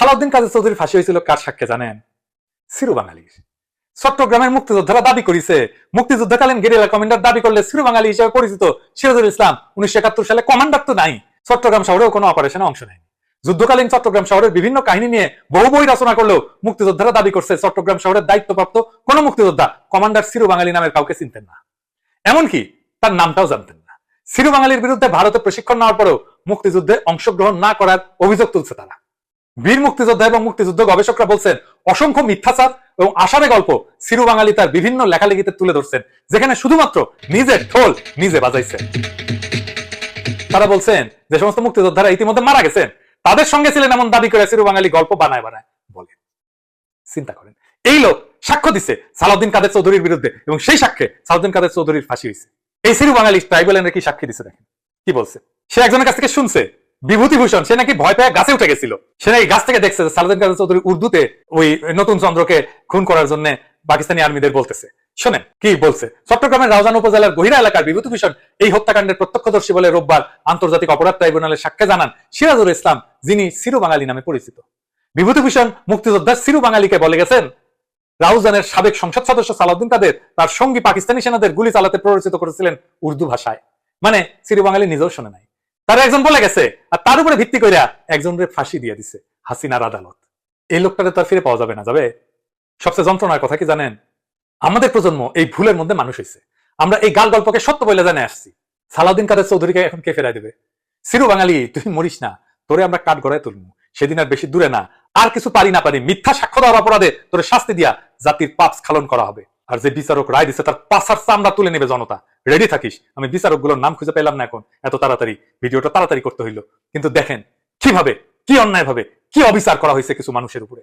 সালাউদ্দিন কাদের চৌধুরী ফাঁসি হয়েছিল কার সাক্ষ্যে জানেন? সিরু বাঙালির। চট্টগ্রামের মুক্তিযোদ্ধারা দাবি করেছে, মুক্তিযুদ্ধকালীন গেরিলা কমান্ডার দাবি করলে সিরু বাঙালি হিসেবে পরিচিত সিরাজুল ইসলাম উনিশশো একাত্তর সালে কমান্ডার তো নাই, চট্টগ্রাম শহরেও কোনো অপারেশনে অংশ নেয়নি। যুদ্ধকালীন চট্টগ্রাম শহরের বিভিন্ন কাহিনী নিয়ে বহু বই রচনা করলেও মুক্তিযোদ্ধারা দাবি করছে, চট্টগ্রাম শহরের দায়িত্বপ্রাপ্ত কোন মুক্তিযোদ্ধা কমান্ডার সিরু বাঙালি নামের কাউকে চিনতেন না। এমনকি তার নামটাও জানতেন না। সিরু বাঙালির বিরুদ্ধে ভারতে প্রশিক্ষণ নেওয়ার পরেও মুক্তিযুদ্ধে অংশগ্রহণ না করার অভিযোগ তুলছে তারা। বীর মুক্তিযোদ্ধা এবং মুক্তিযুদ্ধ গবেষকরা বলছেন, অসংখ্য মিথ্যাচার এবং আষাঢ়ে গল্প সিরু বাঙালি তার বিভিন্ন লেখালেখিতে তুলে ধরছেন, যেখানে শুধুমাত্র নিজের ঢোল নিজে বাজাইছেন তারা বলছেন যে সমস্ত মুক্তিযোদ্ধারা ইতিমধ্যে মারা গেছেন, তাদের সঙ্গে ছিলেন এমন দাবি করে সিরু বাঙালি গল্প বানায় বানায় বলে চিন্তা করেন, এই লোক সাক্ষ্য দিছে সালাউদ্দিন কাদের চৌধুরীর বিরুদ্ধে এবং সেই সাক্ষ্যে সালাউদ্দিন কাদের চৌধুরীর ফাঁসি হয়েছে। এই সিরু বাঙালি ট্রাইবেলের কি সাক্ষী দিছে দেখেন। কি বলছে? সে একজনের কাছ থেকে শুনছে। বিভূতিভূষণ, সে নাকি ভয় পেয়ে গাছে উঠে গেছিল। সে নাকি গাছ থেকে দেখছে যে সালাউদ্দিন কাদের চৌধুরী উর্দুতে ওই নতুন চন্দ্রকে খুন করার জন্য পাকিস্তানি আর্মিদের বলতেছে। শোনেন, কি বলছে? চট্টগ্রামের রাউজান উপজেলার গহিরা এলাকার বিভূতিভূষণ এই হত্যাকাণ্ডের প্রত্যক্ষদর্শী বলে রোববার আন্তর্জাতিক অপরাধ ট্রাইব্যুনালের সাক্ষ্যে জানান সিরাজুল ইসলাম, যিনি সিরু বাঙালি নামে পরিচিত। বিভূতিভূষণ মুক্তিযোদ্ধা সিরু বাঙালিকে বলে গেছেন, রাউজানের সাবেক সংসদ সদস্য সালাউদ্দিন কাদের তার সঙ্গী পাকিস্তানি সেনাদের গুলি চালাতে প্ররোচিত করেছিলেন উর্দু ভাষায়। মানে সিরু বাঙালি নিজেও শোনে নাই। তারা একজন বলে গেছে, আর তার উপরে ভিত্তি কইরা একজনের ফাঁসি দিয়ে দিছে, হাসিনার আদালত। এই লোকটারে তো আর ফিরে পাওয়া যাবে না, যাবে? সবচেয়ে যন্ত্রণার কথা কি জানেন? আমাদের প্রজন্ম এই ভুলের মধ্যে মানুষ হয়েছে আমরা এই গাল গল্পকে সত্য বলে জানে আসছি। সালাউদ্দিন কাদের চৌধুরীকে এখন কে ফেরাই দেবে? সিরু বাঙালি, তুই মরিস না, তোরে আমরা কাঠ গড়ায় তুলবো সেদিন আর বেশি দূরে না, আর কিছু পারি না পারি, মিথ্যা সাক্ষ্য দেওয়ার অপরাধে তোরে শাস্তি দিয়া জাতির পাপ স্খলন করা হবে। আর যে বিচারক রায় দিছে তার পাশার চামড়া তুলে নেবে জনতা। রেডি থাকিস? আমি বিচারকগুলোর নাম খুঁজে পেলাম না এখন। এত তাড়াতাড়ি। ভিডিওটা তাড়াতাড়ি করতে হইল। কিন্তু দেখেন, কীভাবে, কি অন্যায় ভাবে কি অবিচার করা হয়েছে কিছু মানুষের উপরে?